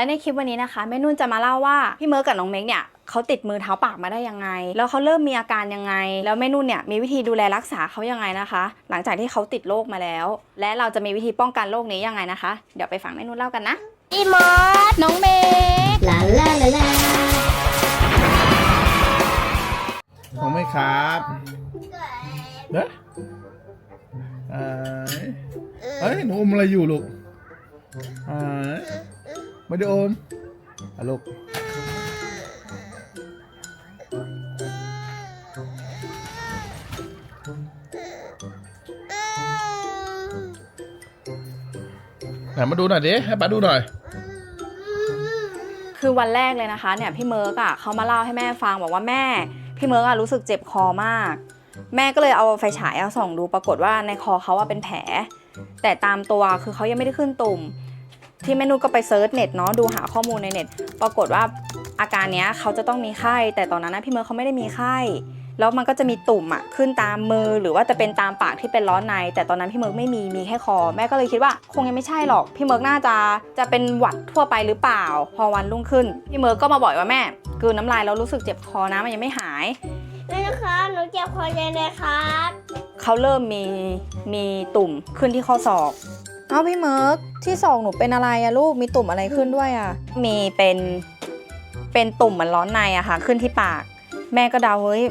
และในคลิปวันนี้นะคะแม่นุ่นจะมาเล่าว่าพี่เมิร์กกับน้องเมกเนี่ยเขาติดมือเท้าปากมาได้ยังไง แล้วเขาเริ่มมีอาการยังไง แล้วแม่นุ่นเนี่ยมีวิธีดูแลรักษาเขายังไงนะคะ หลังจากที่เขาติดโรคมาแล้ว และเราจะมีวิธีป้องกันโรคนี้ยังไงนะคะ เดี๋ยวไปฟังแม่นุ่นเล่ากันนะอีมอสน้องเมกลาลาลาลาของไม่ครับเด้อเอ้ยเอ้ยหนูอมอะไรอยู่ลูกเอ้ยไม่ได้อมอะลูกไหนมาดูหน่อยดิ ให้ป้าดูหน่อย คือวันแรกเลยนะคะเนี่ยพี่เมิร์กอะเขามาเล่าให้แม่ฟังบอกว่าแม่ พี่เมิร์กอะรู้สึกเจ็บคอมาก แม่ก็เลยเอาไฟฉายเอาส่องดูปรากฏว่าในคอเขาว่าเป็นแผล แต่ตามตัวคือเขายังไม่ได้ขึ้นตุ่ม ที่แม่นุ่นก็ไปเซิร์ชเน็ตเนาะดูหาข้อมูลในเน็ต ปรากฏว่าอาการเนี้ยเขาจะต้องมีไข้ แต่ตอนนั้นนะพี่เมิร์กเขาไม่ได้มีไข้ แล้วมันก็จะมีตุ่มอะขึ้นตามมือหรือว่าจะเป็นตามปากที่เป็นร้อนใน แต่ตอนนั้นพี่เมิร์กไม่มีมีแค่คอ แม่ก็เลยคิดว่าคงยังไม่ใช่หรอก พี่เมิร์กน่าจะจะเป็นหวัดทั่วไปหรือเปล่า พอวันรุ่งขึ้น พี่เมิร์กก็มาบอกว่าแม่กลืนน้ำลายแล้วรู้สึกเจ็บคอนะมันยังไม่หายแม่นะครับหนูเจ็บคอใจเลยครับเขาเริ่มมีมีตุ่มขึ้นที่ข้อศอก เอาพี่เมิร์กที่ศอกหนูเป็นอะไรอะลูกมีตุ่มอะไรขึ้นด้วยอะมีเป็นเป็นตุ่มเหมือนร้อนในอะค่ะ ขึ้นที่ปาก แม่ก็เดาเฮ้ย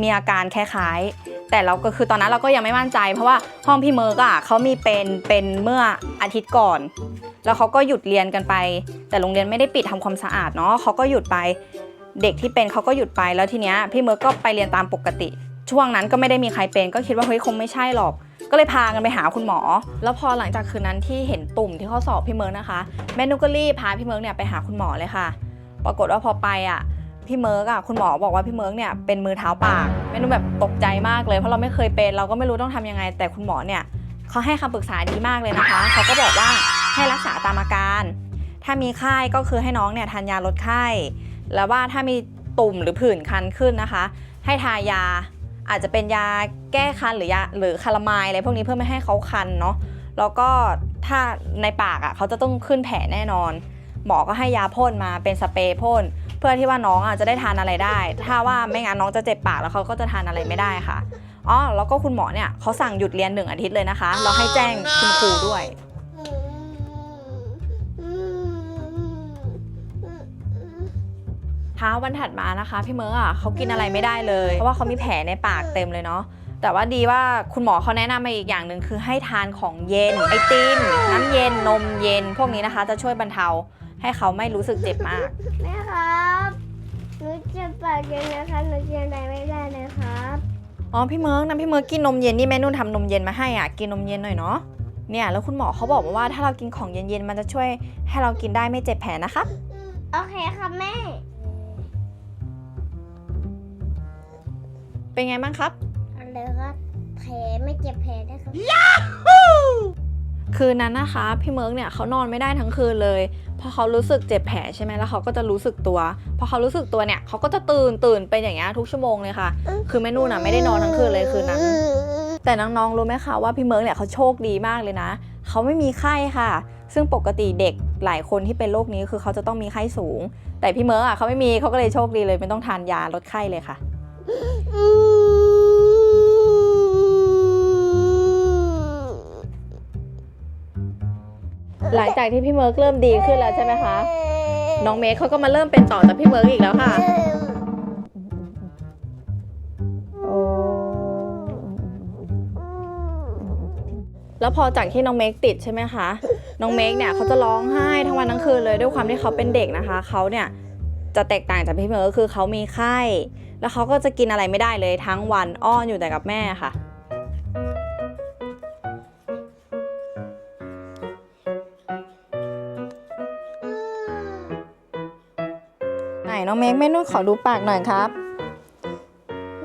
มีอาการคล้ายๆ แต่เราก็คือตอนนั้นเราก็ยังไม่มั่นใจ เพราะว่าห้องพี่เมิร์กอะเขามีเป็นเป็นเมื่ออาทิตย์ก่อน แล้วเขาก็หยุดเรียนกันไป แต่โรงเรียนไม่ได้ปิดทำความสะอาดเนาะเขาก็หยุดไป เด็กที่เป็นเขาก็หยุดไปแล้วทีเนี้ยพี่เมิร์กก็ไปเรียนตามปกติ ช่วงนั้นก็ไม่ได้มีใครเป็น ก็คิดว่าเฮ้ยคงไม่ใช่หรอก ก็เลยพากันไปหาคุณหมอ แล้วพอหลังจากคืนนั้นที่เห็นตุ่มที่ข้อศอกพี่เมิร์กนะคะแม่นุกก็รีบพาพี่เมิร์กเนี่ยไปหาคุณหมอเลยค่ะ ปรากฏว่าพอไปอะพี่เมิร์กอะคุณหมอบอกว่าพี่เมิร์กเนี่ยเป็นมือเท้าปากแม่นุกแบบตกใจมากเลยเพราะเราไม่เคยเป็นเราก็ไม่รู้ต้องทำยังไง แต่คุณหมอเนี่ยเขาให้คำปรึกษาดีมากเลยนะคะเขาก็บอกว่าให้รักษาตามอาการ ถ้ามีไข้ก็คือให้น้องเนี่ยทานยาลดไข้ แล้วว่าถ้ามีตุ่มหรือผื่นคันขึ้นนะคะ ให้ทายา อาจจะเป็นยาแก้คันหรือยาหรือคารามายอะไรพวกนี้เพื่อไม่ให้เขาคันเนาะแล้วก็ถ้าในปากอะเขาจะต้องขึ้นแผลแน่นอน หมอก็ให้ยาพ่นมาเป็นสเปรย์พ่นเพื่อที่ว่าน้องอะจะได้ทานอะไรได้ ถ้าว่าไม่งั้นน้องจะเจ็บปากแล้วเขาก็จะทานอะไรไม่ได้ค่ะอ๋อแล้วก็คุณหมอเนี่ยเขาสั่งหยุดเรียนหนึ่งอาทิตย์เลยนะคะแล้วให้แจ้งคุณครูด้วย เช้าวันถัดมานะคะ พี่เมิร์กอะเขากินอะไรไม่ได้เลย เพราะว่าเขามีแผลในปากเต็มเลยเนาะแต่ว่าดีว่าคุณหมอเขาแนะนำมาอีกอย่างหนึ่งคือให้ทานของเย็น ไอติมน้ำเย็นนมเย็น พวกนี้นะคะ จะช่วยบรรเทาให้เขาไม่รู้สึกเจ็บมาก แม่ครับหนูเจ็บปากเย็นนะครับหนูกินอะไรไม่ได้เลยครับอ๋อพี่เมิร์กนะพี่เมิร์กกินนมเย็นนี่แม่นุ่นทำนมเย็นมาให้อะกินนมเย็นหน่อยเนาะเนี่ยแล้วคุณหมอเขาบอกมาว่าถ้าเรากินของเย็นๆมันจะช่วยให้เรากินได้ไม่เจ็บแผลนะคะโอเคครับแม่ เป็นไงบ้างครับอะไรครับแผลไม่เจ็บแผลได้ครับ คืนนั้นนะคะ พี่เมิร์กเนี่ยเขานอนไม่ได้ทั้งคืนเลยเพราะเขารู้สึกเจ็บแผลใช่ไหมแล้วเขาก็จะรู้สึกตัว พอเขารู้สึกตัวเนี่ยเขาก็จะตื่นตื่นเป็นอย่างเงี้ยทุกชั่วโมงเลยค่ะ คือแม่นุ่นอะไม่ได้นอนทั้งคืนเลยคืนนั้น แต่น้องๆรู้ไหมคะว่าพี่เมิร์กเนี่ยเขาโชคดีมากเลยนะเขาไม่มีไข้ค่ะ ซึ่งปกติเด็กหลายคนที่เป็นโรคนี้คือเขาจะต้องมีไข้สูง แต่พี่เมิร์กอะเขาไม่มีเขาก็เลยโชคดีเลยไม่ต้องทานยาลดไข้เลยค่ะ หลังจากที่พี่เมิร์กเริ่มดีขึ้นแล้วใช่ไหมคะ น้องเมย์เขาก็มาเริ่มเป็นต่อจากพี่เมิร์กอีกแล้วค่ะ แล้วพอจากที่น้องเมกติดใช่ไหมคะ น้องเมกเนี่ยเขาจะร้องไห้ทั้งวันทั้งคืนเลยด้วยความที่เขาเป็นเด็กนะคะ เขาเนี่ยจะแตกต่างจากพี่เมิร์กคือเขามีไข้ แล้วเขาก็จะกินอะไรไม่ได้เลยทั้งวันอ้อนอยู่แต่กับแม่ค่ะ เมกแม่นุ่นขอดูปากหน่อยครับ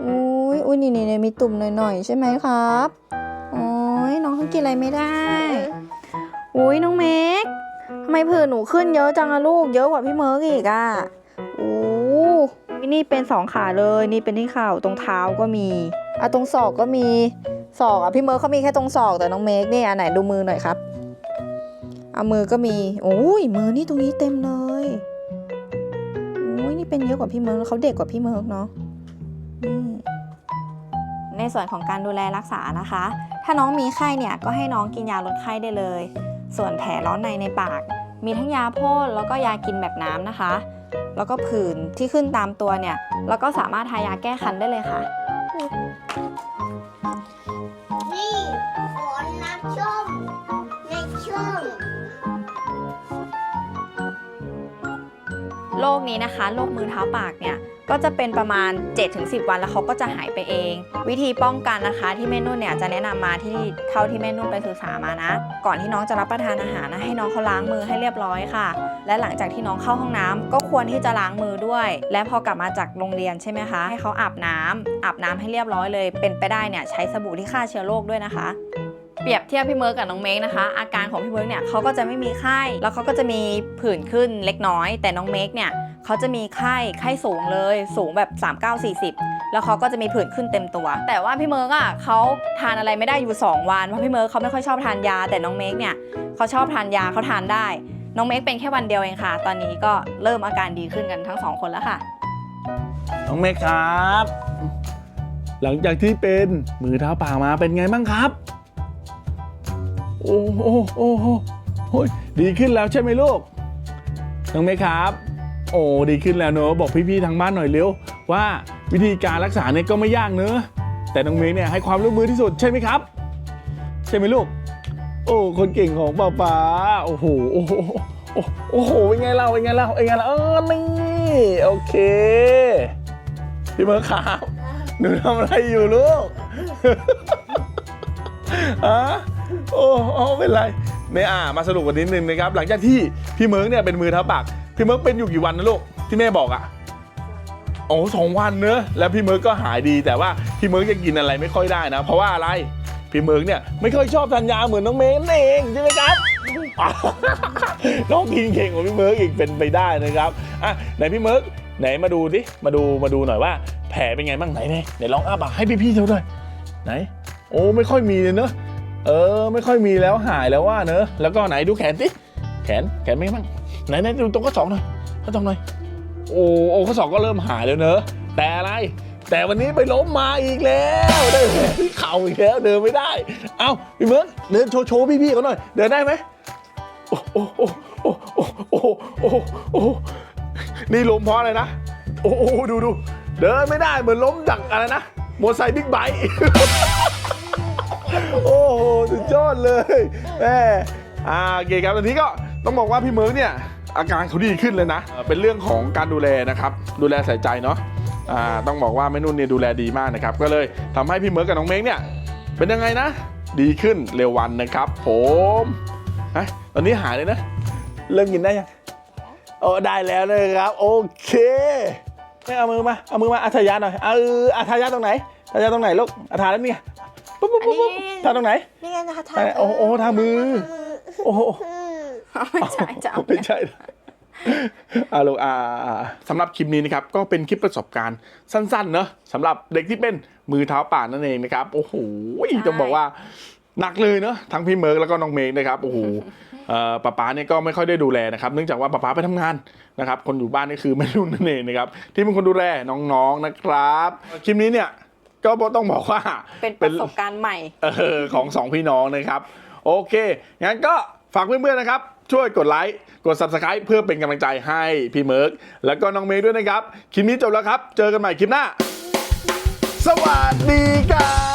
อุ้ยอุ้ยนี่นี่มีตุ่มหน่อยๆใช่ไหมครับโอ้ยน้องเขากินอะไรไม่ได้อุ้ยน้องเมกทำไมผื่นหนูขึ้นเยอะจังอะลูกเยอะกว่าพี่เมิร์กอีกอะโอ้นี่เป็นสองขาเลย นี่เป็นที่เข่าตรงเท้าก็มีอะตรงศอกก็มีศอกอะพี่เมิร์กเขามีแค่ตรงศอกแต่น้องเมกนี่อันไหนดูมือหน่อยครับเอามือก็มีโอ้ยมือนี่ตรงนี้เต็มเลยโอ้ยนี่ เป็นเยอะกว่าพี่เมิร์กแล้วเขาเด็กกว่าพี่เมิร์กเนาะในส่วนของการดูแลรักษานะคะ ถ้าน้องมีไข้เนี่ยก็ให้น้องกินยาลดไข้ได้เลย ส่วนแผลร้อนในในปาก มีทั้งยาพ่นแล้วก็ยากินแบบน้ำนะคะ แล้วก็ผื่นที่ขึ้นตามตัวเนี่ยแล้วก็สามารถทายาแก้คันได้เลยค่ะ นี่ฝนน้ำชุ่มในชุ่ม โรคนี้นะคะโรคมือเท้าปากเนี่ยก็จะเป็นประมาณ 7-10 วันแล้วเขาก็จะหายไปเอง วิธีป้องกันนะคะที่แม่นุ่นเนี่ยจะแนะนำมาที่เท่าที่แม่นุ่นไปศึกษามานะ ก่อนที่น้องจะรับประทานอาหารนะให้น้องเขาล้างมือให้เรียบร้อยค่ะ และหลังจากที่น้องเข้าห้องน้ำก็ควรที่จะล้างมือด้วย และพอกลับมาจากโรงเรียนใช่ไหมคะให้เขาอาบน้ำอาบน้ำให้เรียบร้อยเลย เป็นไปได้เนี่ยใช้สบู่ที่ฆ่าเชื้อโรคด้วยนะคะ เปรียบเทียบพี่เมิร์กกับน้องเมกนะคะ อาการของพี่เมิร์กเนี่ยเขาก็จะไม่มีไข้ แล้วเขาก็จะมีผื่นขึ้นเล็กน้อย แต่น้องเมกเนี่ยเขาจะมีไข้ไข้สูงเลยสูงแบบ 3 9 40 แล้วเขาก็จะมีผื่นขึ้นเต็มตัว แต่ว่าพี่เมิร์กอะเขาทานอะไรไม่ได้อยู่ 2 วันเพราะพี่เมิร์กเขาไม่ค่อยชอบทานยา แต่น้องเมกเนี่ยเขาชอบทานยาเขาทานได้ น้องเมกเป็นแค่วันเดียวเองค่ะ ตอนนี้ก็เริ่มอาการดีขึ้นกันทั้งสองคนแล้วค่ะน้องเมฆครับ หลังจากที่เป็นมือเท้าปากมาเป็นไงบ้างครับ โอ้โหโอ้โหโอ้ยดีขึ้นแล้วใช่ไหมลูกน้องเมฆครับ โอ้ดีขึ้นแล้วเนอะบอกพี่ๆทางบ้านหน่อยเร็วว่าวิธีการรักษาเนี่ยก็ไม่ยากเนอะแต่น้องเมฆเนี่ยให้ความร่วมมือที่สุดใช่ไหมครับ ใช่ไหมลูก โอ้คนเก่งของป้าป๋าโอ้โหโอ้โหโอ้โหเป็นไงเราเป็นไงเราเป็นไงเราเออนี่โอเคพี่เมิร์คครับหนูทำอะไรอยู่ลูกฮะ โอ้โอ้เป็นไรเนี่ยอ่ามาสรุปกันนิดนึงนะครับ หลังจากที่พี่เมิร์กเนี่ยเป็นมือเท้าปาก พี่เมิร์กเป็นอยู่กี่วันนะลูกที่แม่บอกอะ่ะโอ้สองวันเนอะแล้วพี่เมิร์กก็หายดีแต่ว่าพี่เมิร์กจะกินอะไรไม่ค่อยได้นะ เพราะว่าอะไรพี่เมิร์กเนี่ยไม่ค่อยชอบทานยาเหมือนน้องเมย์นั่นเองใช่ไหมครับน้องกินเก่งกว่าพี่เมิร์กอีกเป็นไปได้นะครับอะไหนพี่เมิร์กไหนมาดูดิมาดูมาดูหน่อยว่า แผลเป็นไงบ้างไหนไหนไหนลองอ้าปากให้พี่ๆดูหน่อยไหน โอ้ไม่ค่อยมีเลยเนอะ เออ ไม่ค่อยมีแล้วหายแล้วว่าเนอะแล้วก็ไหนดูแขนสิแขนแขนไม่มั่งไหนไหนดูตรงข้อศอกหน่อยข้อศอกหน่อยโอ้โอ้ข้อศอกก็เริ่มหายแล้วเนอะแต่อะไรแต่วันนี้ไปล้มมาอีกแล้วได้นเข่าอีกแล้วเดินไม่ได้ เอ้าพี่เมิร์ดเดินโชว์พี่ๆเขาหน่อย เดินได้ไหมโอ้โอ้โอ้โอ้โอ้โอ้โอ้นี่ล้มเพราะอะไรนะโอ้โอ้ดูดูเดินไม่ได้เหมือนล้มดักอะไรนะมอเตอร์ไซค์บิ๊กไบค์ โอ้โหสุดยอดเลยแม่อ่าโอเคครับวันนี้ก็ต้องบอกว่าพี่เมิร์กเนี่ย อาการเขาดีขึ้นเลยนะเอ่อเป็นเรื่องของการดูแลนะครับ ดูแลใส่ใจเนาะอ่าต้องบอกว่าแม่นุ่นเนี่ยดูแลดีมากนะครับ ก็เลยทำให้พี่เมิร์กกับน้องเม้งเนี่ย เป็นยังไงนะ ดีขึ้นเร็ววันนะครับ ผมฮะตอนนี้หายเลยนะ เริ่มกินได้ยังโอ้ได้แล้วนะครับ โอเคไม่เอามือมาเอามือมาอาทายาหน่อยเอาอาทายาตรงไหนทายาตรงไหนลูกอาทาแล้วเนี่ย ปุ๊บปุ๊บปุ๊บปุ๊บอันนี้ ทาตรงไหน นี่ไงนะคะทาโอ้โอ้ทามือ โอ้โหไม่ใช่จะเอาไม่ใช่นะอ่าลูกอ่าสำหรับคลิปนี้นะครับ ก็เป็นคลิปประสบการณ์สั้นๆ เนอะสำหรับเด็กที่เป็นมือเท้าป่านนั่นเองนะครับ โอ้โหต้องบอกว่าหนักเลยเนอะทั้งพี่เมิร์กแล้วก็น้องเมกนะครับโอ้โหเอ่อป้าป๊าเนี่ยก็ไม่ค่อยได้ดูแลนะครับ เนื่องจากว่าป้าป๊าไปทำงานนะครับ คนอยู่บ้านนี่คือแม่นุ่นนั่นเองนะครับ ที่เป็นคนดูแลน้องๆนะครับ คลิปนี้เนี่ย ก็ต้องบอกว่าเป็นประสบการณ์ใหม่เออของสองพี่น้องนะครับ โอเคงั้นก็ฝากเพื่อนๆนะครับ ช่วยกดไลค์กด subscribe เพื่อเป็นกำลังใจให้พี่เมิร์กแล้วก็น้องเมย์ด้วยนะครับ คลิปนี้จบแล้วครับ เจอกันใหม่คลิปหน้า สวัสดีครับไปแล้วครับ